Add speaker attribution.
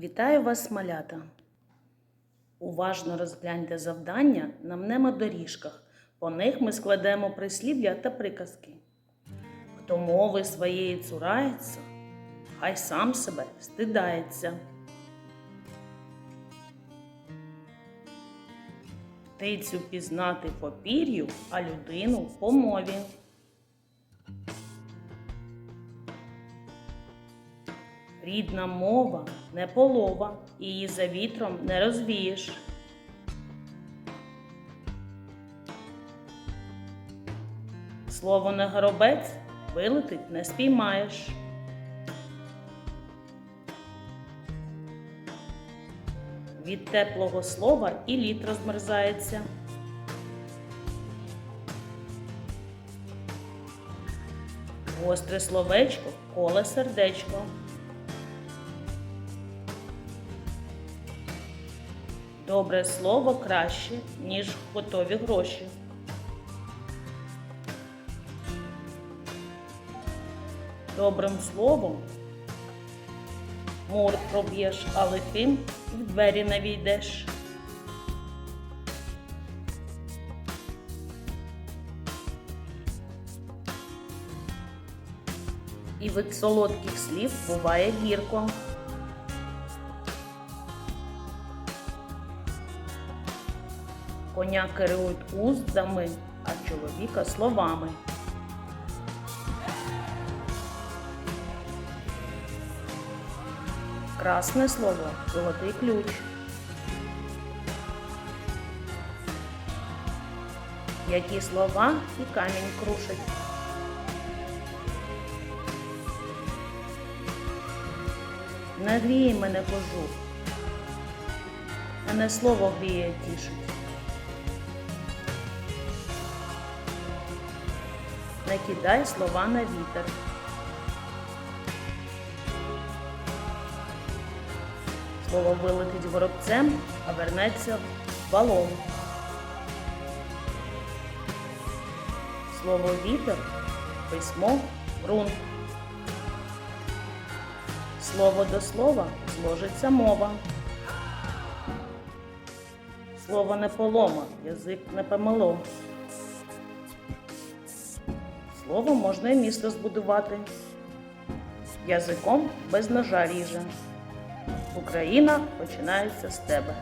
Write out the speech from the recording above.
Speaker 1: Вітаю вас, малята! Уважно розгляньте завдання на мнемодоріжках. По них ми складемо прислів'я та приказки. Хто мови своєї цурається, хай сам себе стидається. Птицю пізнати по пір'ю, а людину по мові. Рідна мова не полова, її за вітром не розвієш. Слово не горобець вилетить не спіймаєш. Від теплого слова і лід розмерзається. Гостре словечко, коле сердечко. Добре слово краще, ніж готові гроші. Добрим словом мур проб'єш, а лихим в двері не війдеш. І від солодких слів буває гірко. Коня керують уздами, а чоловіка словами. Красне слово золотий ключ. Які слова і камінь крушать. Не гріє мене кожух, а не слово гріє тішить. Не кидай слова на вітер. Слово вилетить воробцем, а вернеться в балон. Слово вітер, письмо ґрунт. Слово до слова зложиться мова. Слово не полома, язик не помило. Словом можна і місто збудувати. Язиком без ножа ріже. Україна починається з тебе.